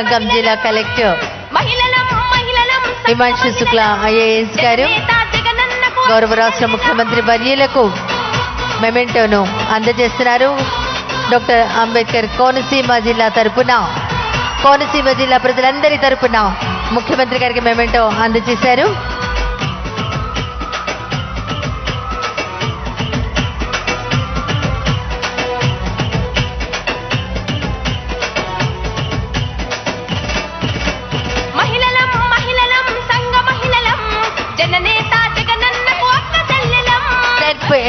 సంఘం జిల్లా collector. Himanshu Shukla IAS గారు. గౌరవ రాష్ట్ర ముఖ్యమంత్రి వర్యులకు మెమెంటోను అందజేస్తున్నారు. డాక్టర్ అంబేద్కర్ కోనసీమ జిల్లా తరపున కోనసీమ జిల్లా ప్రజలందరి తరపున ముఖ్యమంత్రి గారికి మెమెంటో అందజేశారు.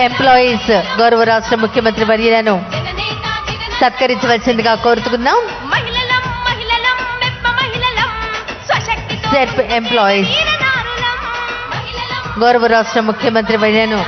ఎంప్లాయీస్ గౌరవ రాష్ట్ర ముఖ్యమంత్రి వర్యులను సత్కరించవలసిందిగా కోరుతున్నాం సెర్ప్ ఎంప్లాయీస్ గౌరవ రాష్ట్ర ముఖ్యమంత్రి వర్యులను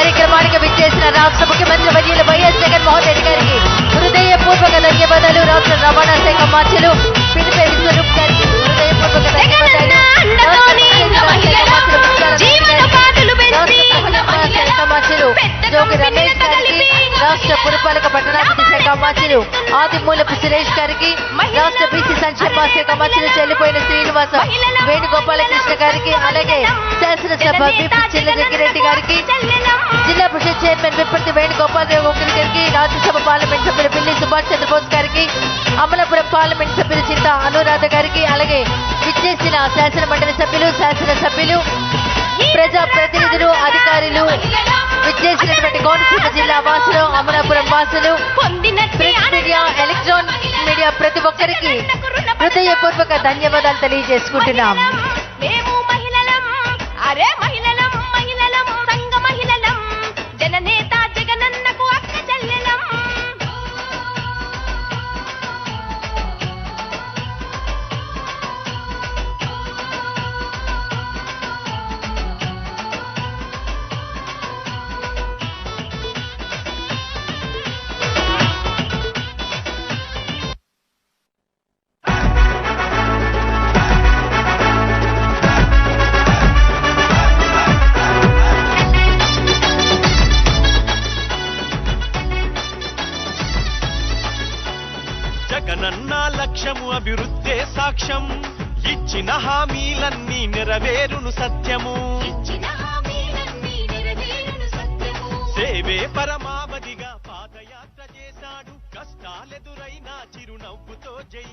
కార్యక్రమానికి విచ్చేసిన రాష్ట్ర ముఖ్యమంత్రి మంత్రులు ఆదిమూలపు సురేష్ గారికి రాష్ట్ర బీసీ సంక్షేమ శాఖ మంత్రులు చెల్లిపోయిన శ్రీనివాస వేణుగోపాలకృష్ణ గారికి అలాగే శాసనసభ విపి చిల్లజగ్గిరెడ్డి గారికి జిల్లా పరిషత్ చైర్మన్ విప్పటి వేణుగోపాలరావు గారికి రాజ్యసభ పార్లమెంట్ సభ్యులు పిల్లి సుభాష్ చంద్రబోస్ గారికి అమలాపురం పార్లమెంట్ సభ్యులు చింత అనురాధ గారికి అలాగే విచ్చేసిన శాసన మండలి సభ్యులు శాసన సభ్యులు ప్రజా ప్రతినిధులు అధికారులు విచ్చేసినటువంటి కోనసీమ జిల్లా వాసులు అమలాపురం వాసులు జోన్ మీడియా ప్రతి ఒక్కరికి హృదయపూర్వక ధన్యవాదాలు తెలియజేసుకుంటున్నాం. జగనన్న లక్ష్యము అభివృద్ధే సాక్ష్యం. ఇచ్చిన హామీలన్నీ నెరవేరును సత్యము. సేవే పరమావధిగా పాదయాత్ర చేశాడు. కష్టాలెదురైనా చిరునవ్వుతో జై